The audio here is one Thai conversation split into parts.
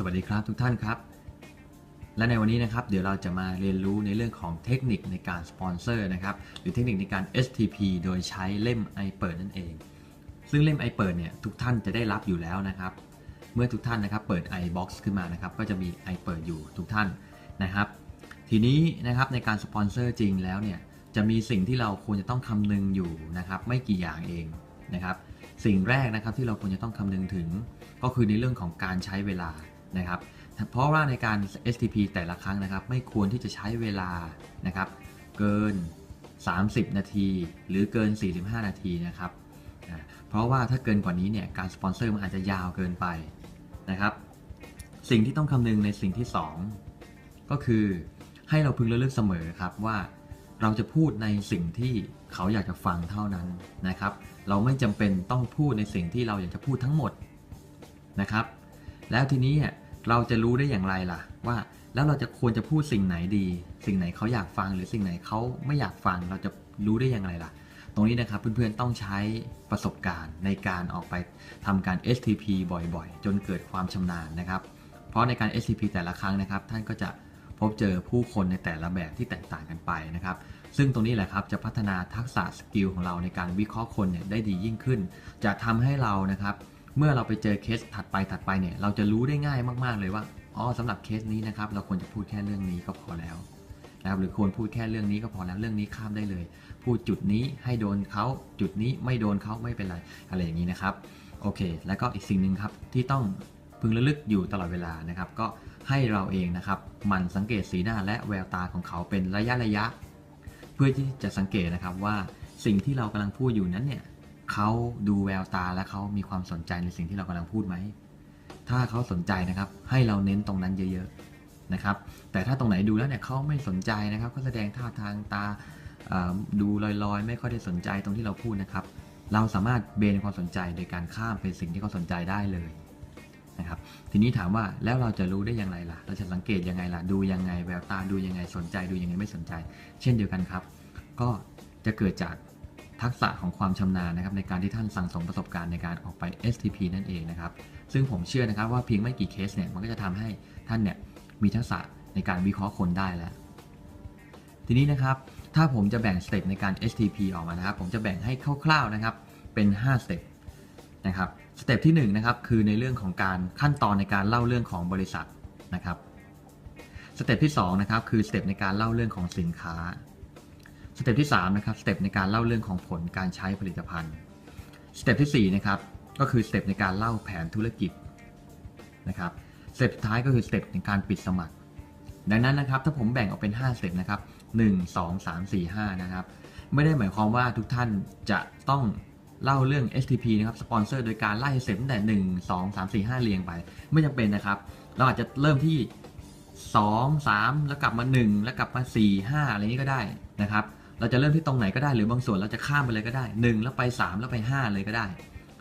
สวัสดีครับทุกท่านครับ และในวันนี้นะครับเดี๋ยวเราจะมาเรียนรู้ในเรื่องของเทคนิคในการสปอนเซอร์นะครับหรือเทคนิคในการ STP โดยใช้เล่ม i เปิดนั่นเอง ซึ่งเล่ม i เปิดเนี่ยทุกท่านจะได้รับอยู่แล้วนะครับ เมื่อทุกท่านนะครับเปิด iBox ขึ้นมานะครับก็จะมี i เปิดอยู่ทุกท่านนะครับ ทีนี้นะครับในการสปอนเซอร์จริงแล้วเนี่ยจะมีสิ่งที่เราควรจะต้องคำนึงอยู่นะครับไม่กี่อย่างเองนะครับสิ่งแรกนะครับที่เราควรจะต้องคำนึงถึง ก็คือในเรื่องของการใช้เวลา นะครับเพราะว่าในการ STP แต่ละครั้งนะครับ ไม่ควรที่จะใช้เวลานะครับ เกิน 30 นาที หรือเกิน 45 นาทีนะครับเพราะว่าถ้าเกินกว่านี้เนี่ยการสปอนเซอร์มันอาจจะยาวเกินไปนะครับ สิ่งที่ต้องคำนึงในสิ่งที่ 2 ก็คือให้เราพึงระลึกเสมอครับว่าเราจะพูดในสิ่งที่เขาอยากจะฟังเท่านั้นนะครับ เราไม่จำเป็นต้องพูดในสิ่งที่เราอยากจะพูดทั้งหมดนะครับ แล้วทีนี้เนี่ยเราจะรู้ได้อย่างไรล่ะ ว่าแล้วเราจะควรจะพูดสิ่งไหนดี สิ่งไหนเขาอยากฟังหรือสิ่งไหนเขาไม่อยากฟัง เราจะรู้ได้อย่างไรล่ะ ตรงนี้นะครับเพื่อนๆต้องใช้ประสบการณ์ในการออกไปทำการ STP บ่อยๆ จนเกิดความชำนาญนะครับ เพราะในการ STP แต่ละครั้งนะครับ ท่านก็จะพบเจอผู้คนในแต่ละแบบที่แตกต่างกันไปนะครับ ซึ่งตรงนี้แหละครับจะพัฒนาทักษะสกิลของเราในการวิเคราะห์คนเนี่ยได้ดียิ่งขึ้น จะทำให้เรานะครับ เมื่อเราไปเจอเคสถัดไปถัดไปเนี่ยเราจะรู้ได้ง่ายมาก ๆ เลยว่าอ๋อสำหรับเคสนี้นะครับเราควรจะพูดแค่เรื่องนี้ก็พอแล้วนะครับหรือควรพูดแค่เรื่องนี้ก็พอแล้วเรื่องนี้ข้ามได้เลย พูดจุดนี้ให้โดนเขาจุดนี้ไม่โดนเขาไม่เป็นไรอะไรอย่างนี้นะครับโอเค แล้วก็อีกสิ่งหนึ่งครับที่ต้องพึงระลึกอยู่ตลอดเวลานะครับ ก็ให้เราเองนะครับมันสังเกตสีหน้าและแววตาของเขาเป็นระยะระยะ เพื่อที่จะสังเกตนะครับว่าสิ่งที่เรากำลังพูดอยู่นั้นเนี่ย เขาดูแววตาและเขามีความสนใจในสิ่งที่เรากำลังพูดไหม ถ้าเขาสนใจนะครับ ให้เราเน้นตรงนั้นเยอะๆนะครับ แต่ถ้าตรงไหนดูแล้วเนี่ยเขาไม่สนใจนะครับเขาแสดงท่าทางตาดูลอยๆ ไม่ค่อยได้สนใจตรงที่เราพูดนะครับ เราสามารถเบนความสนใจโดยการข้ามเป็นสิ่งที่เขาสนใจได้เลยนะครับทีนี้ถามว่าแล้วเราจะรู้ได้อย่างไรล่ะ เราจะสังเกตยังไงล่ะ ดูยังไงแววตาดูยังไงสนใจดูยังไงไม่สนใจ เช่นเดียวกันครับ ก็จะเกิดจาก ทักษะของความชำนาญนะครับในการที่ท่านสั่งสมประสบการณ์ในการออกไป STP นั่นเองนะครับ ซึ่งผมเชื่อนะครับว่าเพียงไม่กี่เคสเนี่ยมันก็จะทำให้ท่านเนี่ยมีทักษะในการวิเคราะห์คนได้แล้ว ทีนี้นะครับถ้าผมจะแบ่งสเต็ปในการ STP ออกมานะครับ ผมจะแบ่งให้คร่าวๆนะครับเป็น5สเต็ปนะครับสเต็ปที่1นะครับคือในเรื่องของการขั้นตอนในการเล่าเรื่องของบริษัทนะครับสเต็ปที่2นะครับคือสเต็ปในการเล่าเรื่องของสินค้า สเต็ปที่ 3 นะครับ สเต็ปในการเล่าเรื่องของผลการใช้ผลิตภัณฑ์ สเต็ปที่ 4 นะครับ ก็คือสเต็ปในการเล่าแผนธุรกิจนะครับ สเต็ปสุดท้ายก็คือสเต็ปในการปิดสมัคร ดังนั้นนะครับ ถ้าผมแบ่งออกเป็น 5 สเต็ปนะครับ1 2 3 4 5 นะครับ ไม่ได้หมายความว่าทุกท่านจะต้องเล่าเรื่อง STP นะครับ สปอนเซอร์โดยการไล่สเต็ปตั้งแต่ 1 2 3 4 5 เรียงไป ไม่จำเป็นนะครับ เราอาจจะเริ่มที่ 2 3 แล้วกลับมา 1 แล้วกลับมา 4 5 อะไรนี้ก็ได้นะครับ เราจะเริ่มที่ตรงไหนก็ได้หรือบางส่วนเราจะข้ามไปเลยก็ได้ 1 แล้วไป 3 แล้วไป 5 เลยก็ได้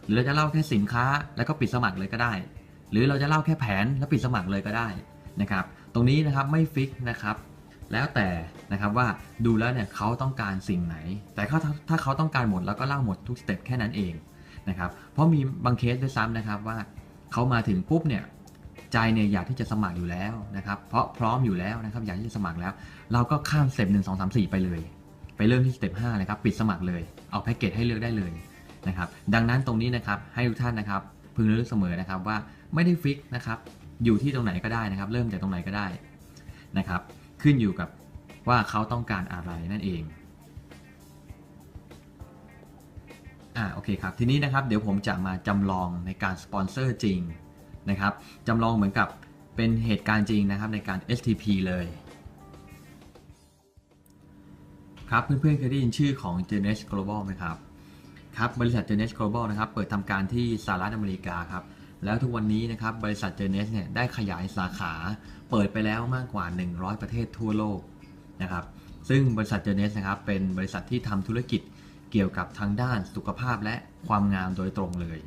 หรือเราจะเล่าแค่สินค้าแล้วก็ปิดสมัครเลยก็ได้ หรือเราจะเล่าแค่แผนแล้วปิดสมัครเลยก็ได้นะครับตรงนี้นะครับไม่ฟิกนะครับแล้วแต่นะครับว่าดูแล้วเนี่ยเขาต้องการสิ่งไหน แต่ถ้าถ้าเขาต้องการหมดแล้วก็เล่าหมดทุกสเต็ปแค่นั้นเองนะครับเพราะมีบางเคสด้วยซ้ำนะครับว่าเขามาถึงปุ๊บเนี่ยใจเนี่ยอยากที่จะสมัครอยู่แล้วนะครับเพราะพร้อมอยู่แล้วนะครับอยากที่จะสมัครแล้ว เราก็ข้ามสเต็ปหนึ่งสองสามสี่ไปเลย ไปเริ่มที่สเต็ปห้าเลยครับปิดสมัครเลย เอาแพ็กเกจให้เลือกได้เลยนะครับดังนั้นตรงนี้นะครับให้ทุกท่านนะครับพึงระลึกเสมอนะครับว่าไม่ได้ฟิกนะครับอยู่ที่ตรงไหนก็ได้นะครับ เริ่มจากตรงไหนก็ได้นะครับ ขึ้นอยู่กับว่าเขาต้องการอะไรนั่นเองอ่าโอเคครับทีนี้นะครับเดี๋ยวผมจะมาจำลองในการสปอนเซอร์จริงนะครับจำลองเหมือนกับเป็นเหตุการณ์จริงนะครับในการ STP เลย ครับเพื่อนๆเคยได้ยินชื่อของ Genes Global ไหมครับครับบริษัท Genes Global นะครับเปิดทำการที่สหรัฐอเมริกาครับแล้วทุกวันนี้นะครับบริษัท Genes เนี่ยได้ขยายสาขา เปิดไปแล้วมากกว่า 100 ประเทศทั่วโลกนะครับซึ่งบริษัท Genes นะครับเป็นบริษัทที่ทำธุรกิจเกี่ยวกับทางด้านสุขภาพและความงามโดยตรงเลย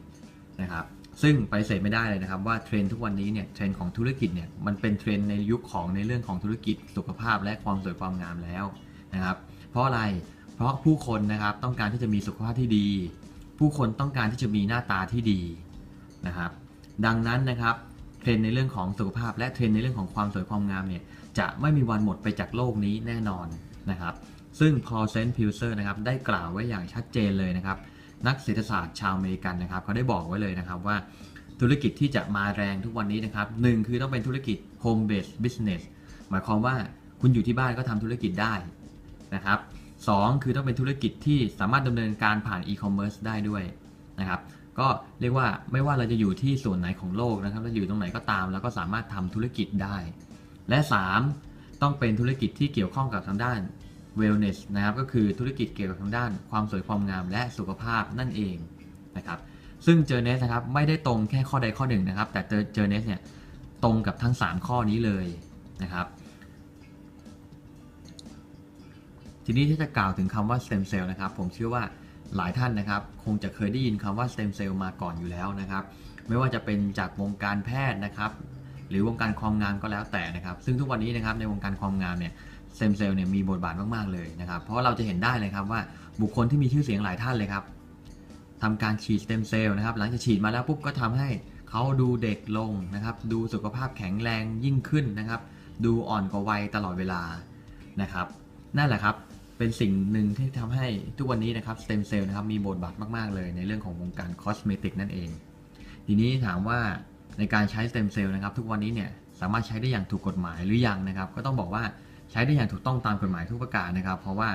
นะครับซึ่งไปเสธไม่ได้เลยนะครับว่าเทรนทุกวันนี้เนี่ยเทรนของธุรกิจเนี่ยมันเป็นเทรนในยุคของในเรื่องของธุรกิจสุขภาพและความสวยความงามแล้วนะครับ เพราะอะไร เพราะผู้คนนะครับต้องการที่จะมีสุขภาพที่ดี ผู้คนต้องการที่จะมีหน้าตาที่ดีนะครับ ดังนั้นนะครับเทรนในเรื่องของสุขภาพและเทรนในเรื่องของความสวยความงามเนี่ยจะไม่มีวันหมดไปจากโลกนี้แน่นอนนะครับ ซึ่งพอเซนต์พิวเซอร์นะครับได้กล่าวไว้อย่างชัดเจนเลยนะครับ นักเศรษฐศาสตร์ชาวอเมริกันนะครับเขาได้บอกไว้เลยนะครับว่าธุรกิจที่จะมาแรงทุกวันนี้นะครับหนึ่งคือต้องเป็นธุรกิจ home based business หมายความว่าคุณอยู่ที่บ้านก็ทำธุรกิจได้ นะครับสองคือต้องเป็นธุรกิจที่สามารถดำเนินการผ่าน e-commerce ได้ด้วยนะครับก็เรียกว่าไม่ว่าเราจะอยู่ที่ส่วนไหนของโลกนะครับเราอยู่ตรงไหนก็ตาม แล้วก็สามารถทำธุรกิจได้ และ 3 ต้องเป็นธุรกิจที่เกี่ยวข้องกับทางด้าน wellness นะครับก็คือธุรกิจเกี่ยวกับทางด้าน ความสวยความงามและสุขภาพนั่นเองนะครับซึ่งเจอเนสนะครับไม่ได้ตรงแค่ข้อใดข้อหนึ่งนะครับแต่เจอเนสเนี่ยตรงกับทั้ง 3 ข้อนี้เลยนะครับ ทีนี้ที่จะกล่าวถึงคำว่า stem cell นะครับ ผมเชื่อว่าหลายท่านนะครับ คงจะเคยได้ยินคำว่า stem cell มาก่อนอยู่แล้วนะครับ ไม่ว่าจะเป็นจากวงการแพทย์นะครับ หรือวงการความงามก็แล้วแต่นะครับ ซึ่งทุกวันนี้นะครับในวงการความงามเนี่ย stem cell เนี่ยมีบทบาทมาก ๆ เลยนะครับ เพราะเราจะเห็นได้เลยครับว่าบุคคลที่มีชื่อเสียงหลายท่านเลยครับทำการฉีด stem cell นะครับ หลังจากฉีดมาแล้วปุ๊บก็ทำให้เขาดูเด็กลงนะครับ ดูสุขภาพแข็งแรงยิ่งขึ้นนะครับ ดูอ่อนกว่าวัยตลอดเวลานะครับ นั่นแหละครับ เป็นสิ่งหนึ่งที่ทำให้ทุกวันนี้นะครับ stem cell นะครับมีบทบาทมาก ๆ เลยในเรื่องของวงการคอสเมติกนั่นเอง ทีนี้ถามว่าในการใช้ stem cell นะครับ ทุกวันนี้เนี่ยสามารถใช้ได้อย่างถูกกฎหมายหรือยังนะครับ ก็ต้องบอกว่าใช้ได้อย่างถูกต้องตามกฎหมายทุกประการนะครับ เพราะว่า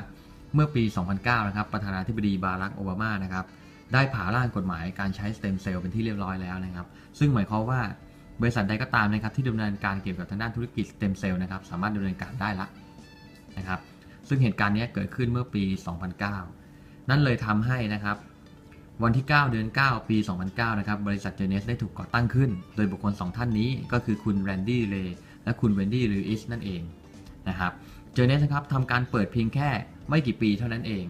เมื่อปี 2009 นะครับ ประธานาธิบดีบารักโอบามานะครับได้ผ่าร่างกฎหมายการใช้ stem cell เป็นที่เรียบร้อยแล้วนะครับ ซึ่งหมายความว่าบริษัทใดก็ตามนะครับที่ดำเนินการเกี่ยวกับทางด้านธุรกิจ stem cell นะครับสามารถดำเนินการได้ละนะครับ ซึ่งเหตุการณ์นี้เกิดขึ้นเมื่อปี 2009 นั่นเลยทำให้นะครับวันที่ 9 เดือน 9 ปี 2009 นะครับ บริษัทเจเนสได้ถูกก่อตั้งขึ้น โดยบุคคล 2 ท่านนี้ก็คือคุณแรนดี้ เลและคุณเวนดี้ ลูอิส นั่นเองนะครับ เจเนสนะครับทำการเปิดเพียงแค่ไม่กี่ปีเท่านั้นเอง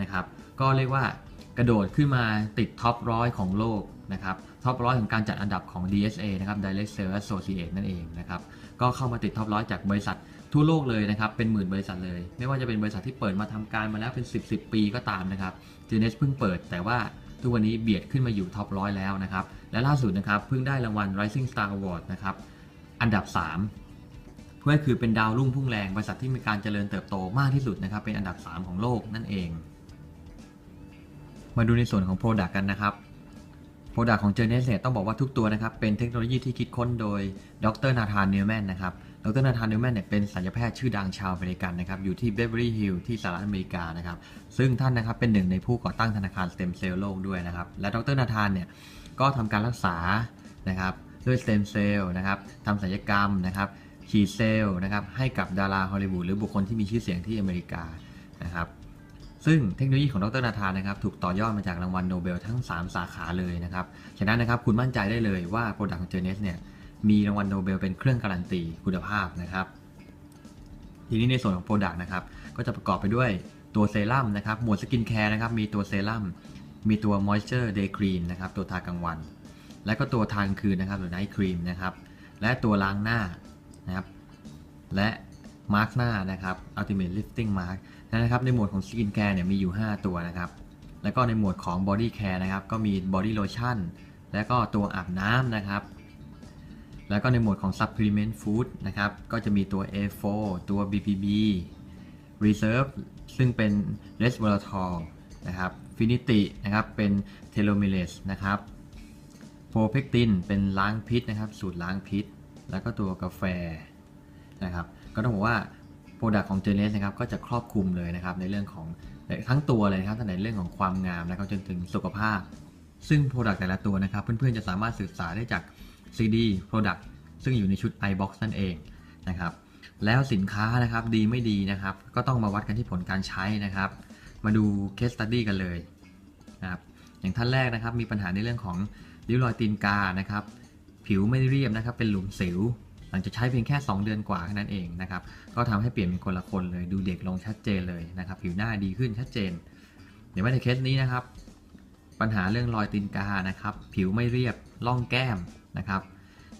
นะครับ ก็เรียกว่ากระโดดขึ้นมาติดท็อปร้อยของโลกนะครับ ท็อปร้อยของการจัดอันดับของ DSA นะครับ Direct Sales Associate นั่นเองนะครับ ก็เข้ามาติดท็อปร้อยจากบริษัททั่วโลกเลยนะครับเป็นหมื่นบริษัทเลย ไม่ว่าจะเป็นบริษัทที่เปิดมาทำการมาแล้วเป็น 10 10 ปีก็ตามนะครับ g n s เพิ่งเปิดแต่ว่าทุกวันนี้เบียดขึ้นมาอยู่ท็อปร้อยแล้วนะครับและล่าสุดนะครับเพิ่งได้รางวัล Rising Star Award นะครับอันดับ 3 เพื่อคือเป็นดาวรุ่งพุ่งแรงบริษัทที่มีการเจริญเติบโตมากที่สุดนะครับเป็นอันดับ 3 ของโลกนั่นเอง มาดูในส่วนของ Product กันนะครับ Product ของ j e r n e s เนี่ยต้องบอกว่าทุกตัวนะครับ เป็นเทคโนโลยีที่คิดค้นโดยดรนาธานเนลแมนนะครับ ดรนาธานเนลแมนเนี่ยเป็นศัลยแพทย์ชื่อดังชาวอเมริกันนะครับ อยู่ที่เบเวอรี่ฮิลล์ที่สหรัฐอเมริกานะครับ ซึ่งท่านนะครับเป็นหนึ่งในผู้ก่อตั้งธนาคารสเต็มเซลล์โลกด้วยนะครับ และดรนาธานเนี่ยก็ทำการรักษานะครับด้วยสเต็มเซลล์นะครับทำศัลยกรรมนะครับฉีดเซลล์นะครับให้กับดาราฮอลลีวูดหรือบุคคลที่มีชื่อเสียงที่อเมริกานะครับ ซึ่งเทคโนโลยีของดรนาธานนะครับถูกต่อยอดมาจากรางวัลโนเบลทั้ง 3 สาขาเลยนะครับ ฉะนั้นนะครับคุณมั่นใจได้เลยว่าโปรดักต์ของเจเนสเนี่ยมีรางวัลโนเบลเป็นเครื่องการันตีคุณภาพนะครับ ทีนี้ในส่วนของโปรดักต์นะครับก็จะประกอบไปด้วยตัวเซรั่มนะครับหมวดสกินแคร์นะครับมีตัวเซรั่มมีตัว Moisture Day Cream นะครับตัวทากลางวัน และก็ตัวทากลางคืนนะครับหรือ Night Cream นะครับและตัวล้างหน้านะครับและมาร์กหน้านะครับ Ultimate Lifting Mask นะครับในหมวดของ Skin Care เนี่ยมีอยู่ 5 ตัวนะครับ แล้วก็ในหมวดของ Body Care นะครับก็มี Body Lotion แล้วก็ตัวอาบน้ำนะครับ แล้วก็ในหมวดของ Supplement Food นะครับก็จะมีตัว A4 ตัว BPB Reserve ซึ่งเป็น Resveratrol นะครับ Finity นะครับเป็น Telomerase นะครับ Propectin เป็นล้างพิษนะครับ สูตรล้างพิษ แล้วก็ตัวกาแฟนะครับ ก็ต้องบอกว่า โปรดักต์ของ j e n e s นะครับก็จะครอบคลุมเลยนะครับในเรื่องของทั้งตัวเลยนะครับทั้งในเรื่องของความงามนะครับจนถึงสุขภาพ ซึ่งโปรดักต์แต่ละตัวนะครับ เพื่อนๆจะสามารถศึกษาได้จาก CD Product ซึ่งอยู่ในชุด iBox นั่นเองนะครับแล้วสินค้านะครับดีไม่ดีนะครับ ก็ต้องมาวัดกันที่ผลการใช้นะครับ มาดู case study กันเลยนะครับอย่างท่านแรกนะครับมีปัญหาในเรื่องของริ้วรอยตีนกานะครับ ผิวไม่เรียบนะครับ เป็นหลุมสิว หลังจากใช้เพียงแค่ 2 เดือนกว่าแค่นั้นเองนะครับก็ทำให้เปลี่ยนเป็นคนละคนเลยดูเด็กลงชัดเจนเลยนะครับผิวหน้าดีขึ้นชัดเจน เดี๋ยวมาในเคสนี้นะครับ ปัญหาเรื่องรอยตีนกานะครับผิวไม่เรียบร่องแก้มนะครับ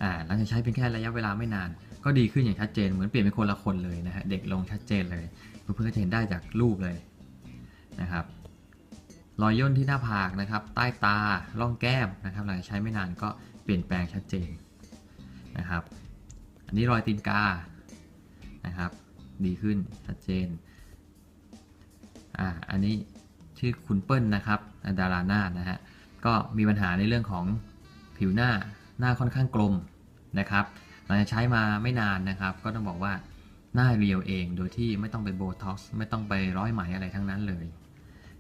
อ่าหลังจากใช้เพียงแค่ระยะเวลาไม่นาน ก็ดีขึ้นอย่างชัดเจนเหมือนเปลี่ยนเป็นคนละคนเลยนะฮะเด็กลงชัดเจนเลยเพื่อนๆจะเห็นได้จากรูปเลยนะครับรอยย่นที่หน้าผากนะครับ ใต้ตา ร่องแก้มนะครับ หลังจากใช้ไม่นานก็เปลี่ยนแปลงชัดเจนนะครับ อันนี้รอยตีนกา นะครับ ดีขึ้นชัดเจน อ่า อันนี้ชื่อคุณเปิ้ลนะครับดาราหน้านะฮะ ก็มีปัญหาในเรื่องของผิวหน้า หน้าค่อนข้างกลมนะครับหลังจากใช้มาไม่นานนะครับ ก็ต้องบอกว่าหน้าเรียวเองโดยที่ไม่ต้องไปโบท็อกซ์ไม่ต้องไปร้อยไหมอะไรทั้งนั้นเลย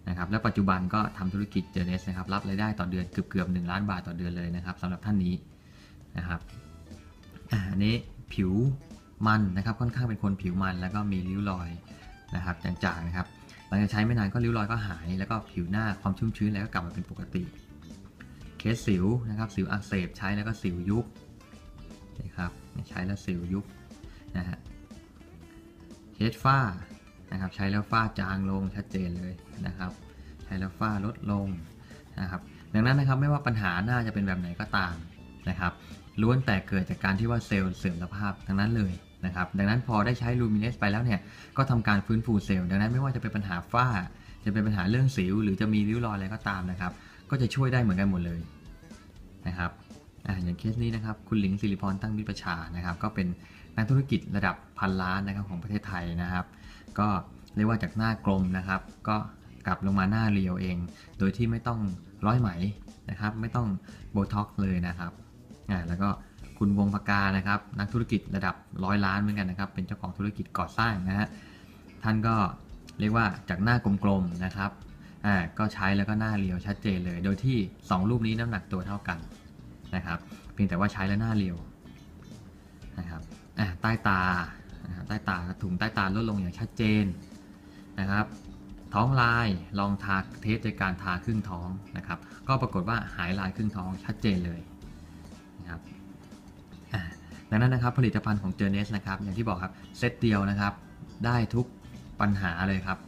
นะครับ และปัจจุบันก็ทำธุรกิจเจเนสนะครับ รับรายได้ต่อเดือนเกือบเกือบหนึ่งล้านบาทต่อเดือนเลยนะครับสำหรับท่านนี้นะครับอ่าอันนี้ ผิวมันนะครับค่อนข้างเป็นคนผิวมัน แล้วก็มีริ้วรอยนะครับจางๆนะครับหลังจากใช้ไม่นานก็ริ้วรอยก็หาย แล้วก็ผิวหน้าความชุ่มชื้นแล้วก็กลับมาเป็นปกติ เคสสิวนะครับสิวอักเสบใช้แล้วก็สิวยุบนะครับใช้แล้วสิวยุบนะฮะเคสฝ้านะครับใช้แล้วฝ้าจางลงชัดเจนเลยนะครับใช้แล้วฝ้าลดลงนะครับดังนั้นนะครับไม่ว่าปัญหาหน้าจะเป็นแบบไหนก็ตามนะครับ ล้วนแต่เกิดจากการที่ว่าเซลล์เสื่อมสภาพทั้งนั้นเลยนะครับดังนั้นพอได้ใช้ลูมิเนสไปแล้วเนี่ยก็ทำการฟื้นฟูเซลล์ดังนั้นไม่ว่าจะเป็นปัญหาฝ้า จะเป็นปัญหาเรื่องสิว หรือจะมีริ้วรอยอะไรก็ตามนะครับ ก็จะช่วยได้เหมือนกันหมดเลยนะครับอ่าอย่างเคสนี้นะครับคุณหลิงสิริพรตั้งมิตรประชานะครับ ก็เป็นนักธุรกิจระดับพันล้านนะครับของประเทศไทยนะครับ ก็เรียกว่าจากหน้ากลมนะครับ ก็กลับลงมาหน้าเรียวเอง โดยที่ไม่ต้องร้อยไหมนะครับ ไม่ต้องโบท็อกซ์เลยนะครับ อ่าแล้วก็คุณวงพกานะครับ นักธุรกิจระดับร้อยล้านเหมือนกันนะครับ เป็นเจ้าของธุรกิจก่อสร้างนะฮะท่านก็เรียกว่าจากหน้ากลมๆนะครับอ่าก็ใช้แล้วก็หน้าเรียวชัดเจนเลย โดยที่ 2 รูปนี้น้ำหนักตัวเท่ากันนะครับ เพียงแต่ว่าใช้แล้วหน้าเรียวนะครับอ่าใต้ตาใต้ตาถุงใต้ตาลดลงอย่างชัดเจนนะครับ ท้องลายลองทาเทสในการทาครึ่งท้องนะครับ ก็ปรากฏว่าหายลายครึ่งท้องชัดเจนเลย ดังนั้นนะครับผลิตภัณฑ์ของเจอเนสนะครับอย่างที่บอกครับเซตเดียวนะครับได้ทุกปัญหาเลยครับ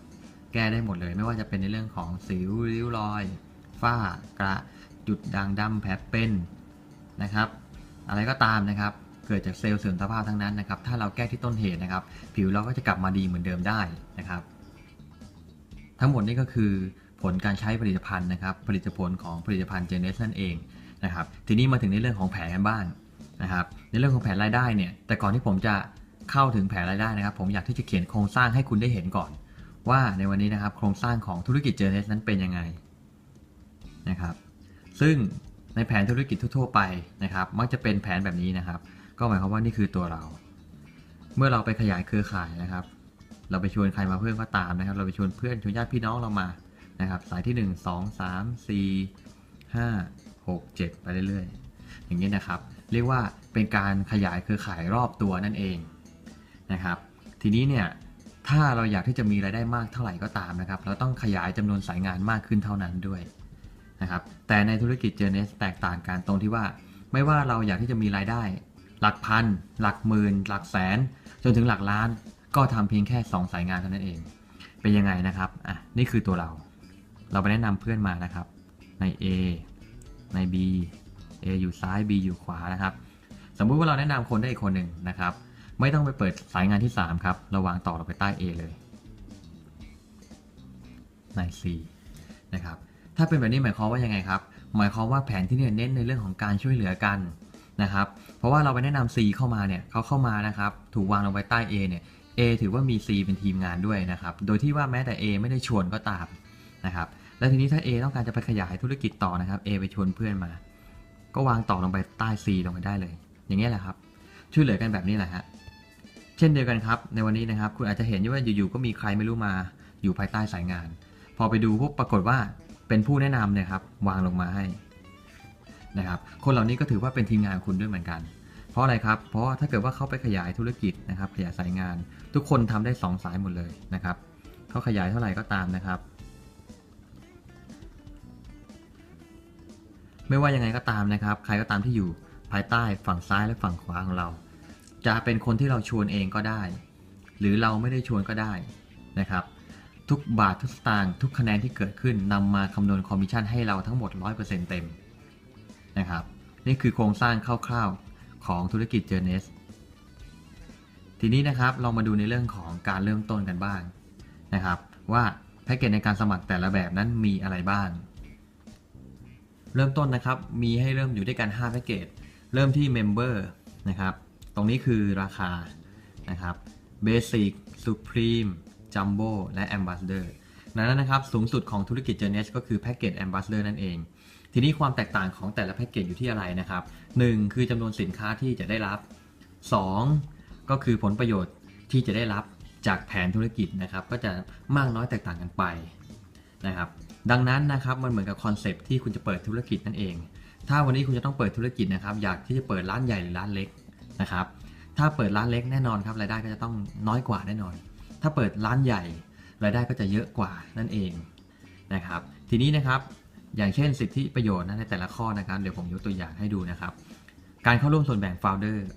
แก้ได้หมดเลยไม่ว่าจะเป็นในเรื่องของสิวริ้วรอยฝ้ากระจุดด่างดำแผลเป็นนะครับ อะไรก็ตามนะครับ เกิดจากเซลล์เสื่อมสภาพทั้งนั้นนะครับ ถ้าเราแก้ที่ต้นเหตุนะครับ ผิวเราก็จะกลับมาดีเหมือนเดิมได้นะครับ ทั้งหมดนี้ก็คือผลการใช้ผลิตภัณฑ์นะครับ ผลิตผลของผลิตภัณฑ์เจเนสนั่นเองนะครับ ทีนี้มาถึงในเรื่องของแผนกันบ้างนะครับ ในเรื่องของแผนรายได้เนี่ย แต่ก่อนที่ผมจะเข้าถึงแผนรายได้นะครับ ผมอยากที่จะเขียนโครงสร้างให้คุณได้เห็นก่อน ว่าในวันนี้นะครับโครงสร้างของธุรกิจเจเนสนั้นเป็นยังไงนะครับ ซึ่งในแผนธุรกิจทั่วไปนะครับ มักจะเป็นแผนแบบนี้นะครับ ก็หมายความว่านี่คือตัวเรา เมื่อเราไปขยายเครือข่ายนะครับ เราไปชวนใครมาเพิ่มก็ตามนะครับ เราไปชวนเพื่อนชวนญาติพี่น้องเรามานะครับ สายที่ 1 2 3 4 5 6 7 ไปเรื่อยๆ อย่างนี้นะครับ เรียกว่าเป็นการขยายเครือข่ายรอบตัวนั่นเองนะครับ ทีนี้เนี่ยถ้าเราอยากที่จะมีรายได้มากเท่าไหร่ก็ตามนะครับ เราต้องขยายจำนวนสายงานมากขึ้นเท่านั้นด้วยนะครับแต่ในธุรกิจเจเนสแตกต่างกันตรงที่ว่า ไม่ว่าเราอยากที่จะมีรายได้ หลักพัน หลักหมื่น หลักแสน จนถึงหลักล้าน ก็ทำเพียงแค่ 2 สายงานเท่านั้นเอง เป็นยังไงนะครับอะนี่คือตัวเรา เราไปแนะนำเพื่อนมานะครับใน A ใน B A อยู่ซ้าย B อยู่ขวานะครับ สมมุติว่าเราแนะนำคนได้อีกคนหนึ่งนะครับ ไม่ต้องไปเปิดสายงานที่ 3 ครับเราวางต่อเราไปใต้ A เลยใน C นะครับ ถ้าเป็นแบบนี้หมายความว่ายังไงครับ หมายความว่าแผนที่เนี่ยเน้นในเรื่องของการช่วยเหลือกันนะครับ เพราะว่าเราไปแนะนำ C เข้ามาเนี่ยเขาเข้ามานะครับ ถูกวางลงไปใต้ A เนี่ย A ถือว่ามี C เป็นทีมงานด้วยนะครับ โดยที่ว่าแม้แต่ A ไม่ได้ชวนก็ตามนะครับ และทีนี้ถ้า A ต้องการจะไปขยายธุรกิจต่อนะครับ A ไปชวนเพื่อนมา ก็วางต่อลงไปใต้ C ลงไปได้เลย อย่างนี้แหละครับ ช่วยเหลือกันแบบนี้แหละฮะ เช่นเดียวกันครับ ในวันนี้นะครับ คุณอาจจะเห็นว่าอยู่ๆ ก็มีใครไม่รู้มาอยู่ภายใต้สายงาน พอไปดูพวกปรากฏว่าเป็นผู้แนะนำเนี่ยครับ วางลงมาให้นะครับ คนเหล่านี้ก็ถือว่าเป็นทีมงานคุณด้วยเหมือนกัน เพราะอะไรครับ เพราะว่าถ้าเกิดว่าเขาไปขยายธุรกิจนะครับ ขยายสายงาน ทุกคนทำได้ 2 สายหมดเลยนะครับเขาขยายเท่าไหร่ก็ตามนะครับ ไม่ว่ายังไงก็ตามนะครับ ใครก็ตามที่อยู่ภายใต้ฝั่งซ้ายและฝั่งขวาของเรา จะเป็นคนที่เราชวนเองก็ได้ หรือเราไม่ได้ชวนก็ได้นะครับ ทุกบาททุกสตางค์ทุกคะแนนที่เกิดขึ้นนำมาคำนวณคอมมิชชั่นให้เราทั้งหมด 100%เต็มนะครับ นี่คือโครงสร้างคร่าวๆของธุรกิจเจอเนสทีนี้นะครับเรามาดูในเรื่องของการเริ่มต้นกันบ้างนะครับ ว่าแพ็กเกจในการสมัครแต่ละแบบนั้นมีอะไรบ้าง เริ่มต้นนะครับ มีให้เริ่มอยู่ด้วยกัน5แพ็กเกจ เริ่มที่ Member นะครับ ตรงนี้คือราคานะครับ Basic Supreme Jumbo และ Ambassador ดังนั้นนะครับ สูงสุดของธุรกิจ j e r n e s ก็คือแพ็กเกจ Ambassador นั่นเอง ทีนี้ความแตกต่างของแต่ละแพ็กเกจอยู่ที่อะไรนะครับ 1. คือจำนวนสินค้าที่จะได้รับ 2. ก็คือผลประโยชน์ที่จะได้รับจากแผนธุรกิจนะครับ ก็จะมากน้อยแตกต่างกันไปนะครับ ดังนั้นนะครับมันเหมือนกับคอนเซปต์ที่คุณจะเปิดธุรกิจนั่นเอง ถ้าวันนี้คุณจะต้องเปิดธุรกิจนะครับ อยากที่จะเปิดร้านใหญ่หรือร้านเล็กนะครับ ถ้าเปิดร้านเล็กแน่นอนครับรายได้ก็จะต้องน้อยกว่าแน่นอน ถ้าเปิดร้านใหญ่รายได้ก็จะเยอะกว่านั่นเองนะครับ ทีนี้นะครับอย่างเช่นสิทธิประโยชน์นในแต่ละข้อนะครับ เดี๋ยวผมยกตัวอย่างให้ดูนะครับ การเข้าร่วมส่วนแบ่งโฟลเดอร์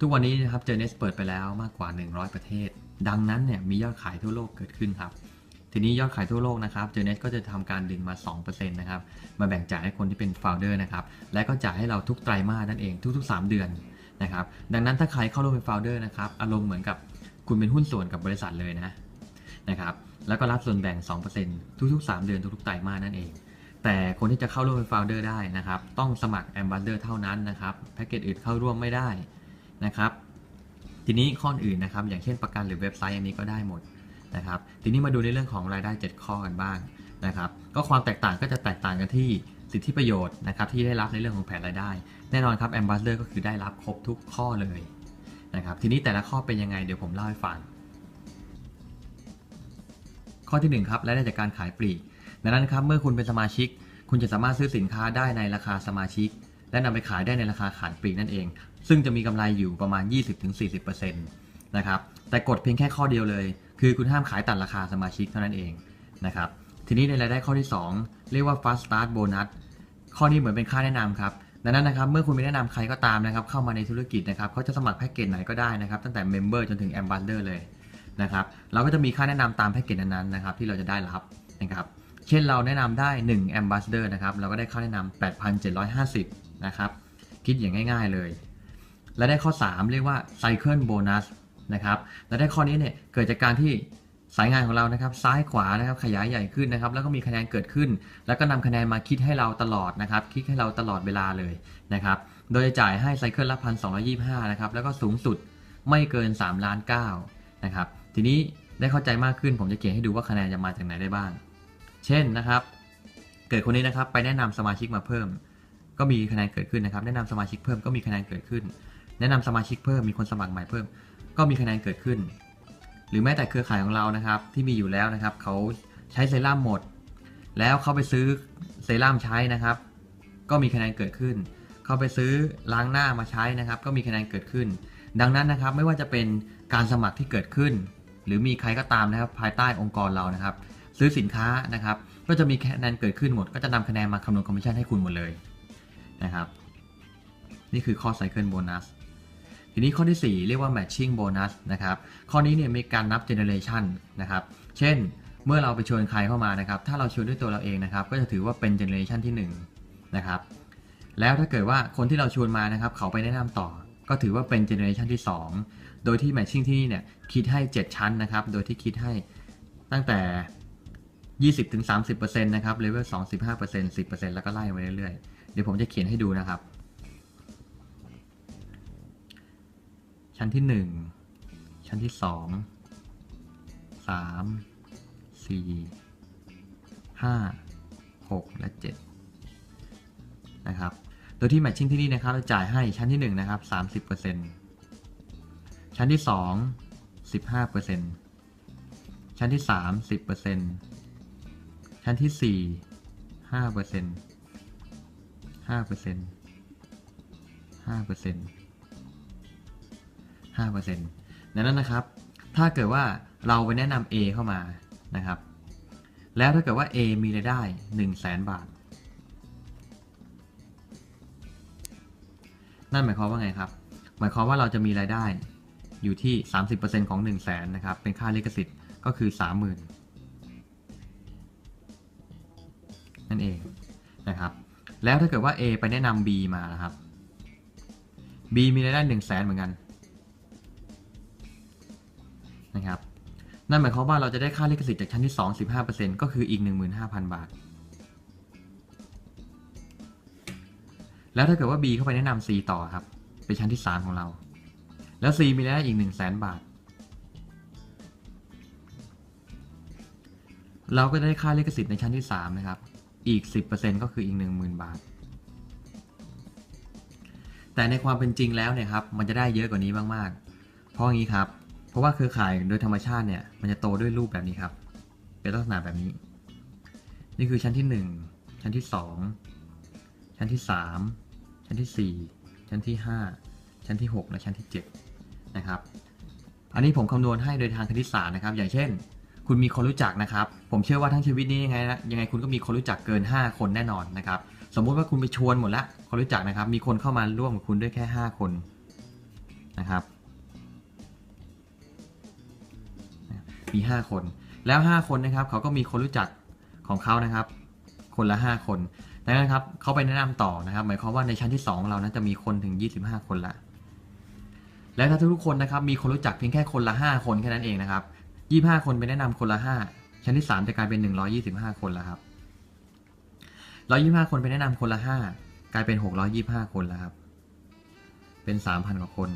ทุกวันนี้นะครับเจเนสเปิดไปแล้วมากกว่า 100 ประเทศ ดังนั้นเนี่ยมียอดขายทั่วโลกเกิดขึ้นครับ ทีนี้ยอดขายทั่วโลกนะครับเจเนสก็จะทำการดึงมา 2%นะครับ มาแบ่งจ่ายให้คนที่เป็นโฟลเดอร์นะครับ และก็จ่ายให้เราทุกไตรมาสนั่นเองทุก ๆ 3 เดือนนะครับ ดังนั้นถ้าใครเข้าร่วมเป็นโฟลเดอร์นะครับ อารมณ์เหมือนกับคุณเป็นหุ้นส่วนกับบริษัทเลยนะนะครับ แล้วก็รับส่วนแบ่ง 2%ทุกๆ 3 เดือนทุกๆ ไตรมาสนั่นเอง แต่คนที่จะเข้าร่วมเป็นโฟลเดอร์ได้นะครับ ต้องสมัครแอมบ s สเดอร์เท่านั้นนะครับ แพ็กเกจอื่นเข้าร่วมไม่ได้นะครับ ทีนี้ข้ออื่นนะครับ อย่างเช่นประกันหรือเว็บไซต์อันนี้ก็ได้หมด นะครับทีนี้มาดูในเรื่องของรายได้ 7 ข้อกันบ้างนะครับก็ความแตกต่างก็จะแตกต่างกันที่สิทธิประโยชน์นะครับที่ได้รับในเรื่องของแผนรายได้ แน่นอนครับแอมบ s สเดอร์ก็คือได้รับครบทุกข้อเลยนะครับทีนี้แต่ละข้อเป็นยังไงเดี๋ยวผมเล่าให้ฟัง ข้อที่1ครับรายได้จากการขายปลีกดังนั้นครับเมื่อคุณเป็นสมาชิก คุณจะสามารถซื้อสินค้าได้ในราคาสมาชิก และนำไปขายได้ในราคาขายปลีกนั่นเอง ซึ่งจะมีกำไรอยู่ประมาณ 20-40%นะครับแต่กฎเพียงแค่ข้อเดียวเลย คือคุณห้ามขายตัดราคาสมาชิกเท่านั้นเองนะครับทีนี้ในรายได้ข้อที่ 2 เรียกว่า fast start bonus ข้อนี้เหมือนเป็นค่าแนะนำครับดังนั้นนะครับเมื่อคุณไปแนะนำใครก็ตามนะครับเข้ามาในธุรกิจนะครับเขาจะสมัครแพ็กเกจไหนก็ได้นะครับตั้งแต่ member จนถึง ambassador เลยนะครับเราก็จะมีค่าแนะนำตามแพ็กเกจนั้นๆนะครับที่เราจะได้รับนะครับเช่นเราแนะนำได้1 Ambassador นะครับเราก็ได้ค่าแนะนำ8,750นะครับคิดอย่างง่าย ๆเลย และได้ข้อ 3 เรียกว่า Cycle Bonus นะครับและได้ข้อนี้เนี่ยเกิดจากการที่สายงานของเรานะครับซ้ายขวานะครับขยายใหญ่ขึ้นนะครับแล้วก็มีคะแนนเกิดขึ้น แล้วก็นำคะแนนมาคิดให้เราตลอดนะครับคิดให้เราตลอดเวลาเลยนะครับโดยจะจ่ายให้ไซเคิลละพันสองยี่ห้านะครับแล้วก็สูงสุดไม่เกิน 3 ล้าน9นะครับทีนี้ได้เข้าใจมากขึ้นผมจะเขียนให้ดูว่าคะแนนจะมาจากไหนได้บ้าง เช่นนะครับ เกิดคนนี้นะครับไปแนะนำสมาชิกมาเพิ่ม ก็มีคะแนนเกิดขึ้นนะครับ แนะนำสมาชิกเพิ่มก็มีคะแนนเกิดขึ้น แนะนำสมาชิกเพิ่มมีคนสมัครใหม่เพิ่ม ก็มีคะแนนเกิดขึ้น หรือแม้แต่เครือข่ายของเรานะครับ ที่มีอยู่แล้วนะครับเขาใช้เซรั่มหมด แล้วเขาไปซื้อเซรั่มใช้นะครับ ก็มีคะแนนเกิดขึ้น เขาไปซื้อล้างหน้ามาใช้นะครับ ก็มีคะแนนเกิดขึ้น ดังนั้นนะครับไม่ว่าจะเป็นการสมัครที่เกิดขึ้น หรือมีใครก็ตามนะครับ ภายใต้องค์กรเรานะครับ ซื้อสินค้านะครับ ก็จะมีคะแนนเกิดขึ้นหมด ก็จะนำคะแนนมาคำนวณคอมมิชชั่นให้คุณหมดเลยนะครับ นี่คือข้อ Cycle Bonus ทีนี้ข้อที่ 4 เรียกว่า Matching Bonus นะครับ ข้อนี้เนี่ยมีการนับ Generation นะครับ เช่น เมื่อเราไปชวนใครเข้ามานะครับ ถ้าเราชวนด้วยตัวเราเองนะครับ ก็จะถือว่าเป็น Generation ที่1นะครับ แล้วถ้าเกิดว่าคนที่เราชวนมานะครับ เขาไปแนะนำต่อ ก็ถือว่าเป็น Generation ที่ 2 โดยที่ Matching ที่นี่เนี่ยคิดให้ 7 ชั้นนะครับ โดยที่คิดให้ตั้งแต่ 20-30%นะครับเลเวล2 15% 10%แล้วก็ไล่ไปเรื่อยๆ เดี๋ยวผมจะเขียนให้ดูนะครับ ชั้นที่1ชั้นที่2 3 4 5 6และ7นะครับ โดยที่แมทชิ่งที่นี่นะครับ เราจ่ายให้ชั้นที่1นะครับ30%ชั้นที่2 15%ชั้นที่3 10%ชั้นที่4 5% 5% 5% 5%ดังนั้นนะครับ ถ้าเกิดว่าเราไปแนะนำ A เข้ามานะครับ แล้วถ้าเกิดว่า A มีรายได้ 1 0 0 0 0แบาท นั่นหมายความว่าไงครับ หมายความว่าเราจะมีรายได้อยู่ที่ 30%ของ 1 0 0 0 0แนะครับ เป็นค่าลิขสิทธิ์ก็คือ 30,000 นั่นเองนะครับ แล้วถ้าเกิดว่า A ไปแนะนำ B มานะครับ B มีรายได้ 1 0 0 0 0แเหมือนกัน นะครับ นั่นหมายความว่าเราจะได้ค่าลิขสิทธิ์จากชั้นที่ 2 15%ก็คืออีก 15,000 บาท แล้วถ้าเกิดว่า B เข้าไปแนะนำ C ต่อครับเป็นชั้นที่ 3 ของเรา แล้ว C มีรายได้อีก 1 0 0 0 0แสนบาท เราก็ได้ค่าลิขสิทธิ์ในชั้นที่ 3 นะครับ อีก 10%ก็คืออีก 10,000 บาทแต่ในความเป็นจริงแล้วเนี่ยครับ มันจะได้เยอะกว่านี้มาก ๆ เพราะงี้ครับ ราะว่าเครือข่ายโดยธรรมชาติเนี่ยมันจะโตด้วยรูปแบบนี้ครับ เป็นลักษณะแบบนี้ นี่คือชั้นที่ 1 ชั้นที่ 2 ชั้นที่ 3 ชั้นที่ 4 ชั้นที่ 5 ชั้นที่ 6 และชั้นที่ 7 นะครับ อันนี้ผมคำนวณให้โดยทางคณิตศาสตร์นะครับ อย่างเช่น คุณมีคนรู้จักนะครับ ผมเชื่อว่าทั้งชีวิตนี้ยังไงนะยังไงคุณก็มีคนรู้จักเกิน 5 คนแน่นอนนะครับ สมมุติว่าคุณไปชวนหมดละคนรู้จักนะครับ มีคนเข้ามาร่วมกับคุณด้วยแค่ 5 คนนะครับ มี 5 คน แล้ว 5 คนนะครับเขาก็มีคนรู้จักของเขานะครับ คนละ 5 คนดังนั้นครับเขาไปแนะนำต่อนะครับ หมายความว่าในชั้นที่ 2 เรานะจะมีคนถึง 25 คนละ แล้วถ้าทุกคนนะครับมีคนรู้จักเพียงแค่คนละ 5 คนแค่นั้นเองนะครับ 25 คนไปแนะนำคนละ 5 ชั้นที่ 3 จะกลายเป็น 125 คนแล้วครับ125 คนไปแนะนำคนละ 5 กลายเป็น 625 คนแล้วครับ เป็น 3,000 กว่าคน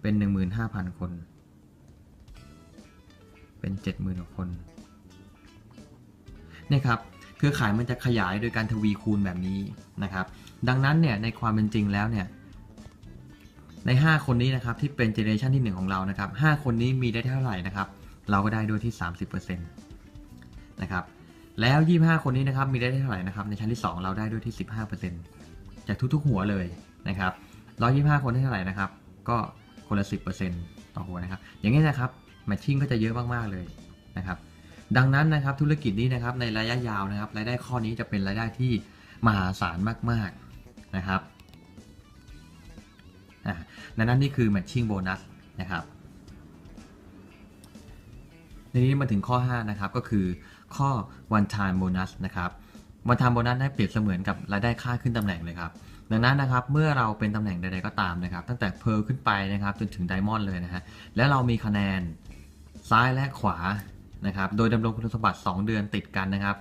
เป็น 15,000 คน เป็น 70,000กว่าคนนี่ยครับเครือข่ายมันจะขยายโดยการทวีคูณแบบนี้นะครับ ดังนั้นเนี่ยในความเป็นจริงแล้วเนี่ยใน 5 คนนี้นะครับที่เป็นเจเนอเรชันที่ 1 ของเรานะครับ5คนนี้มีได้เท่าไหร่นะครับเราก็ได้ด้วยที่ 30%นะครับแล้ว 25 คนนี้นะครับมีได้เท่าไหร่นะครับในชั้นที่ 2 เราได้ด้วยที่ 15%จากทุกๆ หัวเลยนะครับ125 คนได้เท่าไหร่นะครับก็คนละ 10%ต่อหัวนะครับอย่างนี้นะครับ แมทชิ่งก็จะเยอะมากๆเลยนะครับดังนั้นนะครับธุรกิจนี้นะครับในระยะยาวนะครับรายได้ข้อนี้จะเป็นรายได้ที่มหาศาลมากๆนะครับดังนั้นนี่คือ matching bonus นะครับทีนี้มาถึงข้อ 5 นะครับ ก็คือข้อ one time bonus นะครับ one time bonus ได้เปรียบเสมือนกับรายได้ค่าขึ้นตำแหน่งเลยครับดังนั้นนะครับเมื่อเราเป็นตำแหน่งใดๆก็ตามนะครับ ตั้งแต่เพร์ลขึ้นไปนะครับจนถึงไดมอนด์เลยนะฮะแล้วเรามีคะแนน ซ้ายและขวานะครับโดยดำรงคุณสมบัติ 2 เดือนติดกันนะครับ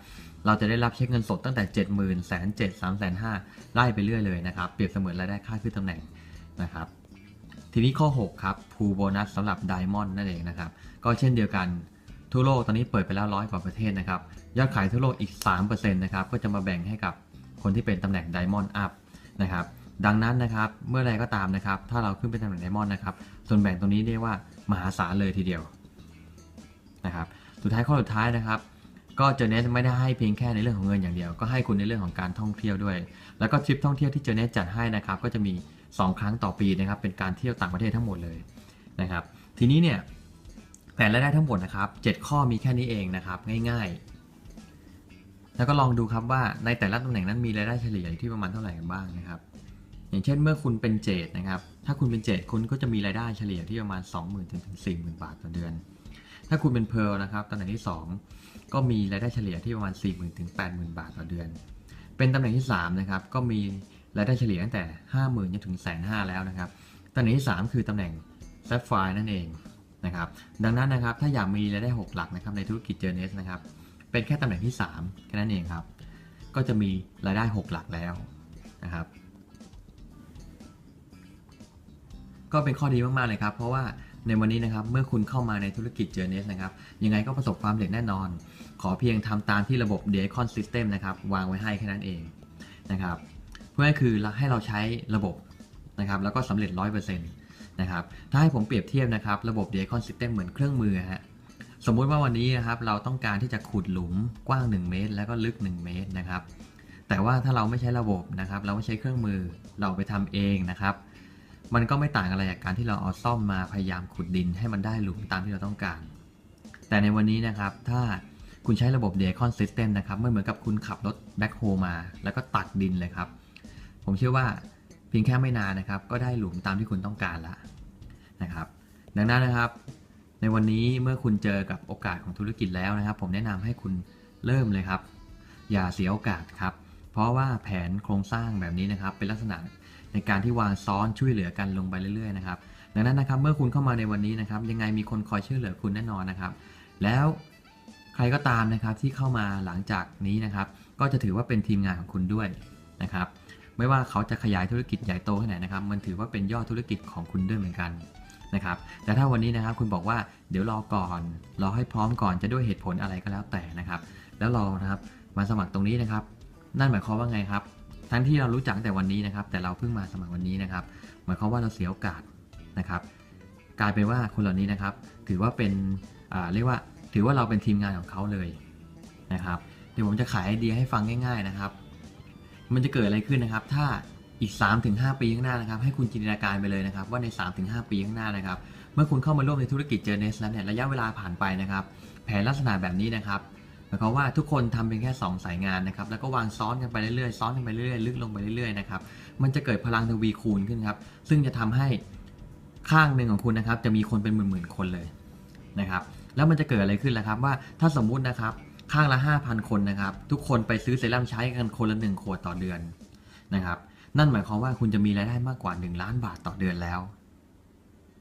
เราจะได้รับเช็คเงินสดตั้งแต่ 7 0 0 0 0 0 0 7 3 5 0 0ไล่ไปเรื่อยเลยนะครับ เปรียบเสมือนรายได้ค่าขึ้นตำแหน่งนะครับ ทีนี้ข้อ 6 ครับพูโบนัสสำหรับไดมอนด์นั่นเองนะครับ ก็เช่นเดียวกันทั่วโลกตอนนี้เปิดไปแล้วร้อยกว่าประเทศนะครับ ยอดขายทั่วโลกอีก 3%นะครับ ก็จะมาแบ่งให้กับคนที่เป็นตำแหน่งไดมอนด์อัพนะครับ ดังนั้นนะครับ เมื่อใดก็ตามนะครับ ถ้าเราขึ้นเป็นตำแหน่งไดมอนด์นะครับ ส่วนแบ่งตรงนี้เรียกว่ามหาศาลเลยทีเดียว นะครับสุดท้ายข้อสุดท้ายนะครับ ก็เจเนสไม่ได้ให้เพียงแค่ในเรื่องของเงินอย่างเดียว ก็ให้คุณในเรื่องของการท่องเที่ยวด้วย แล้วก็ทริปท่องเที่ยวที่เจเนสจัดให้นะครับก็จะมี 2 ครั้งต่อปีนะครับเป็นการเที่ยวต่างประเทศทั้งหมดเลยนะครับทีนี้เนี่ยแผนรายได้ทั้งหมดนะครับ 7 ข้อมีแค่นี้เองนะครับง่ายๆ แล้วก็ลองดูครับว่าในแต่ละตำแหน่งนั้นมีรายได้เฉลี่ยอยู่ที่ประมาณเท่าไหร่กันบ้างนะครับ อย่างเช่นเมื่อคุณเป็นเจดนะครับ ถ้าคุณเป็นเจดคุณก็จะมีรายได้เฉลี่ยที่ประมาณ 20,000ถึง40,000 บาทต่อเดือน ถ้าคุณเป็นเพร์ลนะครับตำแหน่งที่ 2 ก็มีรายได้เฉลี่ยที่ประมาณ 40,000ถึง80,000 บาทต่อเดือน เป็นตำแหน่งที่3นะครับก็มีรายได้เฉลี่ยตั้งแต่ 50,000จนถึงแสนห้าแล้วนะครับตำแหน่งที่ 3 คือตำแหน่ง s a p p h i r e นั่นเองนะครับดังนั้นนะครับถ้าอยากมีรายได้ 6 หลักนะครับในธุรกิจ Journeys นะครับเป็นแค่ตำแหน่งที่3แค่นั้นเองครับก็จะมีรายได้ 6 หลักแล้วนะครับก็เป็นข้อดีมาก ๆ เลยครับ เพราะว่า ในวันนี้นะครับ เมื่อคุณเข้ามาในธุรกิจ Journeys นะครับ ยังไงก็ประสบความสำเร็จแน่นอน ขอเพียงทำตามที่ระบบ d a c o n System นะครับ วางไว้ให้แค่นั้นเองนะครับ เพื่อให้คือให้เราใช้ระบบนะครับ แล้วก็สำเร็จ 100%นะครับ ถ้าให้ผมเปรียบเทียบนะครับ ระบบ d a c o n System เหมือนเครื่องมือฮะสมมุติว่าวันนี้นะครับ เราต้องการที่จะขุดหลุมกว้าง 1 เมตร แล้วก็ลึก 1 เมตรนะครับ แต่ว่าถ้าเราไม่ใช้ระบบนะครับ เราไม่ใช้เครื่องมือเราไปทำเองนะครับ มันก็ไม่ต่างอะไรจากการที่เราเอาซ่อมมาพยายามขุดดินให้มันได้หลุมตามที่เราต้องการ แต่ในวันนี้นะครับ ถ้าคุณใช้ระบบ d a c o n System นะครับไม่เหมือนกับคุณขับรถแบ็คโฮมา แล้วก็ตักดินเลยครับ ผมเชื่อว่าเพียงแค่ไม่นานนะครับ ก็ได้หลุมตามที่คุณต้องการแล้วนะครับ ดังนั้นนะครับ ในวันนี้เมื่อคุณเจอกับโอกาสของธุรกิจแล้วนะครับ ผมแนะนำให้คุณเริ่มเลยครับ อย่าเสียโอกาสครับ เพราะว่าแผนโครงสร้างแบบนี้นะครับ เป็นลักษณะ ในการที่วางซ้อนช่วยเหลือกันลงไปเรื่อยๆนะครับดังนั้นนะครับเมื่อคุณเข้ามาในวันนี้นะครับยังไงมีคนคอยช่วยเหลือคุณแน่นอนนะครับ แล้วใครก็ตามนะครับที่เข้ามาหลังจากนี้นะครับ ก็จะถือว่าเป็นทีมงานของคุณด้วยนะครับไม่ว่าเขาจะขยายธุรกิจใหญ่โตแค่ไหนนะครับ มันถือว่าเป็นยอดธุรกิจของคุณด้วยเหมือนกันนะครับ แต่ถ้าวันนี้นะครับคุณบอกว่าเดี๋ยวรอก่อนรอให้พร้อมก่อนจะด้วยเหตุผลอะไรก็แล้วแต่นะครับ แล้วรานะครับมาสมัครตรงนี้นะครับ นั่นหมายความว่าไงครับ ทั้งที่เรารู้จักแต่วันนี้นะครับ แต่เราเพิ่งมาสมัครวันนี้นะครับหมายความว่าเราเสียโอกาสนะครับ กลายเป็นว่าคนเหล่านี้นะครับ ถือว่าเป็นเรียกว่าถือว่าเราเป็นทีมงานของเขาเลยนะครับ เดี๋ยวผมจะขายไอเดียให้ฟังง่าย ๆนะครับ มันจะเกิดอะไรขึ้นนะครับ ถ้าอีก 3-5 ปีข้างหน้านะครับ ให้คุณจินตนาการไปเลยนะครับ ว่าใน 3-5 ปีข้างหน้านะครับ เมื่อคุณเข้ามาร่วมในธุรกิจเจอเนสแล้วเนี่ยระยะเวลาผ่านไปนะครับ แผนลักษณะแบบนี้นะครับายความว่าทุกคนทำเป็นแค่ 2 สายงานนะครับแล้วก็วางซ้อนกันไปเรื่อยๆซ้อนกันไปเรื่อยๆลึกลงไปเรื่อยๆนะครับมันจะเกิดพลังทวีคูณขึ้นครับซึ่งจะทำให้ข้างหนึ่งของคุณนะครับ จะมีคนเป็นหมื่นๆคนเลยนะครับแล้วมันจะเกิดอะไรขึ้นล่ะครับว่าถ้าสมมุตินะครับข้างละ 5,000 คนนะครับ ทุกคนไปซื้อเซรั่มใช้กันคนละ1ขวดต่อเดือนนะครับ นั่นหมายความว่าคุณจะมีรายได้มากกว่า 1 ล้านบาทต่อเดือนแล้ว